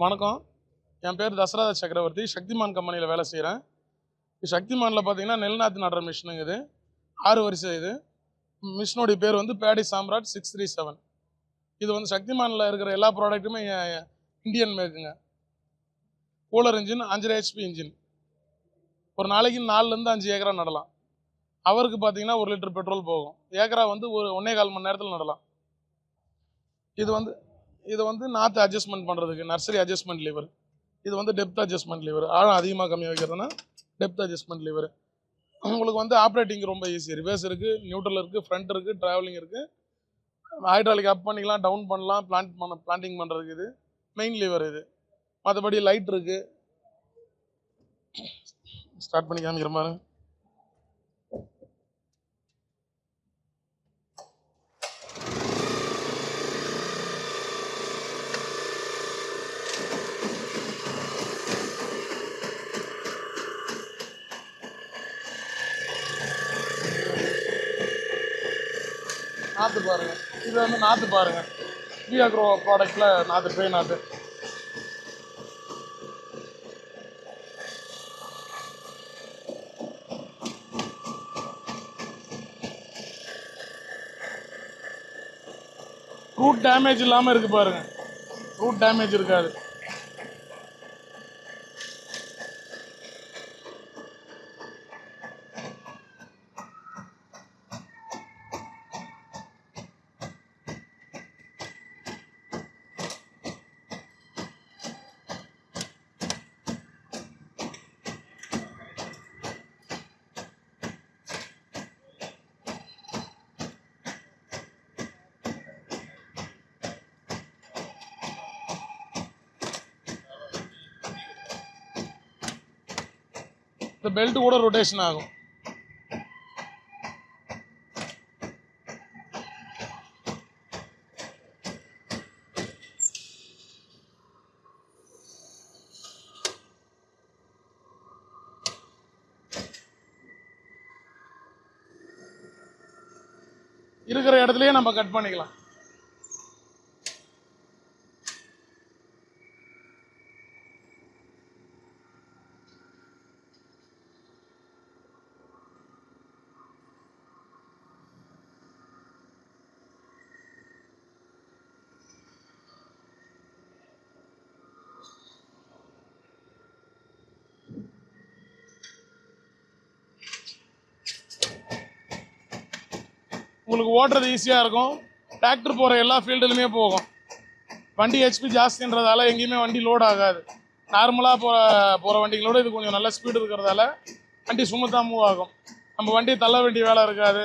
வணக்கம். என் பேர் தசரத சக்கரவர்த்தி. சக்திமான் கம்பெனியில் வேலை செய்கிறேன் சக்திமானில் பார்த்தீங்கன்னா நெல்நாத்து நடுற மிஷினுங்க இது. ஆறு வரிசை இது. மிஷினுடைய பேர் வந்து Bedi Samrat six three seven. இது வந்து சக்திமானில் இருக்கிற எல்லா ப்ராடக்ட்டுமே இந்தியன் மேக்குங்க. கூலர் இன்ஜின் அஞ்சரை ஹெச்பி இன்ஜின். ஒரு நாளைக்கு நாலுலேருந்து அஞ்சு ஏக்கரா நடலாம். அவருக்கு பார்த்தீங்கன்னா ஒரு லிட்டர் பெட்ரோல் போகும். ஏக்கரா வந்து ஒரு ஒன்றே கால் மணி நேரத்தில் நடலாம். இது வந்து இது வந்து நாற்று அட்ஜஸ்ட்மெண்ட் பண்ணுறதுக்கு நர்சரி அட்ஜஸ்ட்மெண்ட் லிவர் இது வந்து டெப்த் அட்ஜஸ்ட்மெண்ட் லிவர் ஆழம் அதிகமாக கம்மியாக வைக்கிறதுனா டெப்த் அட்ஜஸ்ட்மெண்ட் லிவர் உங்களுக்கு வந்து ஆப்ரேட்டிங் ரொம்ப ஈஸி ரிவர்ஸ் இருக்குது நியூட்ரல் இருக்குது ஃப்ரண்ட் இருக்குது ட்ராவலிங் இருக்குது ஹைட்ராலிக் அப் பண்ணிக்கலாம் டவுன் பண்ணலாம் பிளான்ட் பண்ண பிளான்டிங் பண்ணுறதுக்கு இது மெயின் லிவர் இது. மற்றபடி லைட் இருக்குது ஸ்டார்ட் பண்ணி காமிக்கிற மாதிரி நாற்று பாருங்கள் இது வந்து நாற்று பாருங்கள் ஜியாக்ரோ ப்ராடக்டில் நாற்று ட்ரெயின் நாற்று ரூட் டேமேஜ் இல்லாமல் இருக்குது பாருங்கள் ரூட் டேமேஜ் இருக்காது. இந்த பெல்ட் கூட ரொட்டேஷன் ஆகும். இருக்கிற இடத்துலயே நம்ம கட் பண்ணிக்கலாம். உங்களுக்கு ஓட்டுறது ஈஸியாக இருக்கும். டிராக்டர் போகிற எல்லா ஃபீல்டுலையுமே போகும். வண்டி ஹெச்பி ஜாஸ்தின்றதால எங்கேயுமே வண்டி லோட் ஆகாது. நார்மலாக போகிற போகிற வண்டிகளோட இது கொஞ்சம் நல்ல ஸ்பீடு இருக்கிறதால வண்டி சுமத்தாக மூவ் ஆகும். நம்ம வண்டி தள்ள வேண்டிய வேலை இருக்காது.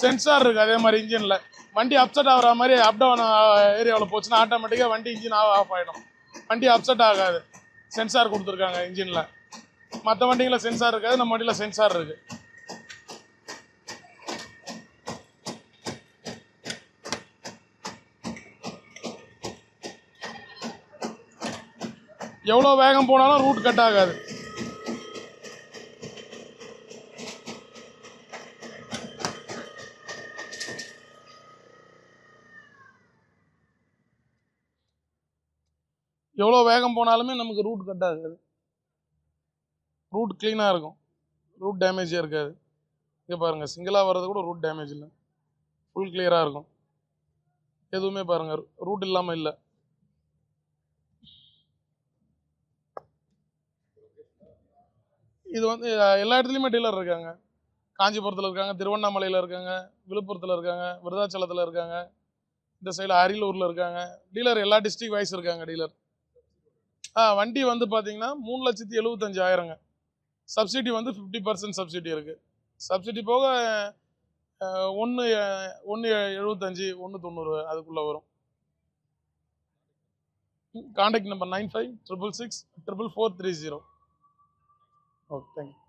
சென்சார் இருக்குது அதே மாதிரி இன்ஜினில் வண்டி அப்செட் ஆகிற மாதிரி அப் டவுன் ஏரியாவில் போச்சுன்னா ஆட்டோமேட்டிக்காக வண்டி இன்ஜின் ஆஃப் ஆகிடும் வண்டி அப்செட் ஆகாது. சென்சார் கொடுத்துருக்காங்க இன்ஜினில் மற்ற வண்டிகளில் சென்சார் இருக்காது நம்ம வண்டியில் சென்சார் இருக்குது எவ்வளோ வேகம் போனாலும் ரூட் கட் ஆகாது. எவ்வளோ வேகம் போனாலுமே நமக்கு ரூட் கட் ஆகாது. ரூட் க்ளீனாக இருக்கும். ரூட் டேமேஜே இருக்காது. இங்கே பாருங்கள் சிங்கிளாக வர்றது கூட ரூட் டேமேஜ் இல்லை. ஃபுல் கிளியராக இருக்கும். எதுவுமே பாருங்கள் ரூட் இல்லாமல் இல்லை. இது வந்து எல்லா இடத்துலையுமே டீலர் இருக்காங்க. காஞ்சிபுரத்தில் இருக்காங்க திருவண்ணாமலையில் இருக்காங்க விழுப்புரத்தில் இருக்காங்க விருதாச்சலத்தில் இருக்காங்க இந்த சைடில் அரியலூரில் இருக்காங்க. டீலர் எல்லா டிஸ்ட்ரிக் வைஸ் இருக்காங்க டீலர். ஆ வண்டி வந்து பார்த்தீங்கன்னா மூணு லட்சத்தி எழுபத்தஞ்சாயிரங்க சப்சிடி வந்து ஃபிஃப்டி பர்சன்ட் சப்சிடி இருக்குது சப்சிடி போக ஒன்று ஒன்று எழுபத்தஞ்சி ஒன்று தொண்ணூறு அதுக்குள்ளே வரும். Contact number nine five triple six triple four three zero Okay, thank you.